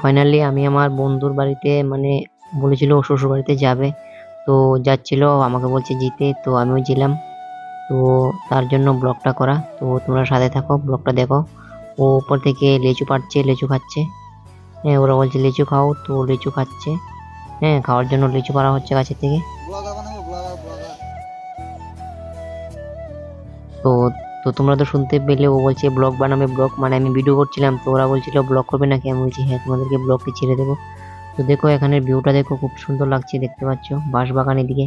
Finally আমি আমার বন্ধুর বাড়িতে মানে বলেছিল ও শ্বশুর বাড়িতে যাবে। তো যাচ্ছিল আমাকে বলছে জিতে তো আমিও ছিলাম তো তার জন্য ব্লগটা করা। তো তোমরা সাথে থাকো ব্লগটা দেখো। ও উপর থেকে লিচু পাড়ছে লিচু খাচ্ছে। হ্যাঁ ওরা বলছে লিচু খাও তো লিচু খাচ্ছে। হ্যাঁ খাওয়ার জন্য লিচু পাড়া হচ্ছে গাছের থেকে। তো তো তোমরা তো শুনতে পেলে, ও বলছে, ব্লগ বানাবে, ব্লগ মানে আমি ভিডিও করছিলাম, তো ওরা বলছিল, ব্লগ করবে নাকি? আমি বলছি হ্যাঁ তোমাদেরকে ব্লগটি ছেড়ে দেবো। তো দেখো, এখানের ভিউটা দেখো, খুব সুন্দর লাগছে, দেখতে পাচ্ছ, বাঁশবাগান এদিকে।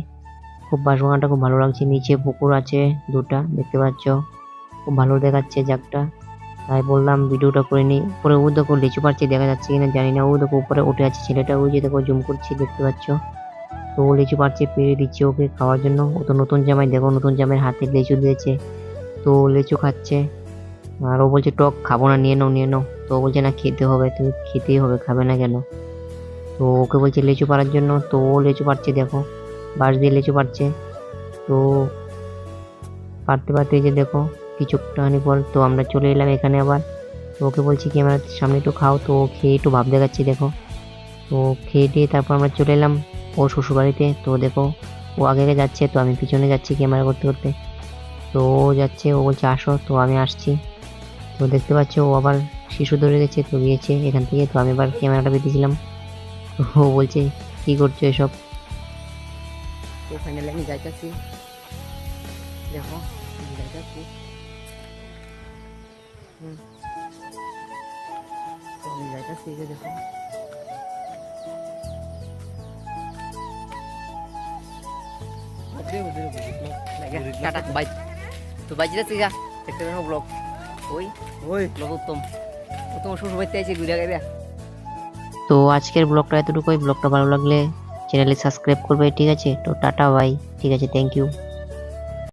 খুব বাঁশবাগানটা খুব ভালো লাগছে, নিচে পুকুর আছে দুটা, দেখতে পাচ্ছ। খুব ভালো দেখাচ্ছে জাগটা তাই বললাম, ভিডিওটা করে নিই। উপরে ও দেখো, লিচু পাচ্ছে দেখা যাচ্ছে কিনা জানি না। ও দেখো, উপরে উঠে আছে ছেলেটা, ওই যে দেখো, জুম করছে, দেখতে পাচ্ছ। তো ও লিচু পাচ্ছে পেরে দিচ্ছে ওকে খাওয়ার জন্য। ও তো নতুন জামাই, দেখো, নতুন জামাইয়ের হাতে লিচু দিয়েছে। তো লিচু খাচ্ছে। আর ও বলছে, টক খাব না, নিয়ে নাও নিয়ে নাও। তো ও বলছে, না, খেতে হবে, তুমি খেতেই হবে, খাবে না কেন? তো ওকে বলছে, লিচু পাড়ার জন্য? তো ও লিচু পাড়ছে, দেখো, বাঁশ দিয়ে লিচু পাড়ছে। তো পারতে পারতে যে দেখো কিছুক্ষণি পর তো আমরা চলে এলাম এখানে আবার। তো ওকে বলছি কি আমার সামনে একটু খাও। তো ও খেয়ে একটু ভাব দেখাচ্ছি, দেখো। তো খেয়ে দিয়ে তারপর আমরা চলে এলাম ও শ্বশুরবাড়িতে। তো দেখো, ও আগে আগে যাচ্ছে, তো আমি পিছনে যাচ্ছি ক্যামেরা করতে করতে। তো ও যাচ্ছে ও বলছে আসো তো আমি আসছি। তো দেখতে পাচ্ছ ও আবার শিশু ধরে গেছে তো গিয়েছে এখান থেকে তো আমি আবার ক্যামেরাটা পেতেছিলাম তো ও বলছে কি করছ এসব? তো ফাইনালি আমি যাইতেছি। দেখো যাইতেছি। আমি যাইতেছি দেখো। টাটা বাই তো বাজি যাচ্ছি যা একটা দেখো ব্লগ। ওই ওই। ব্লগ উত্তম। উত্তম শুরু বাড়িতে আছে ঘুরে গেবে তো আজকের ব্লগটা এতটুকুই। ব্লগটা ভালো লাগলে চ্যানেলে সাবস্ক্রাইব করবে ঠিক আছে? তো টাটা বাই ঠিক আছে থ্যাংক ইউ